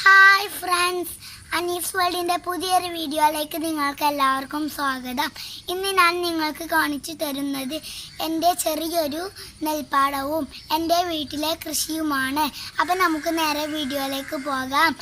Hi friends Anees വേൾഡിന്റെ പുതിയൊരു വീഡിയോയിലേക്ക് നിങ്ങൾക്ക് എല്ലാവർക്കും സ്വാഗതം. ഇന്ന് ഞാൻ നിങ്ങൾക്ക് കാണിച്ചു തരുന്നത് എന്റെ ചെറിയൊരു നെൽപ്പാടവും എന്റെ വീട്ടിലെ കൃഷിയുമാണ്. അപ്പം നമുക്ക് നേരെ വീഡിയോയിലേക്ക് പോകാം.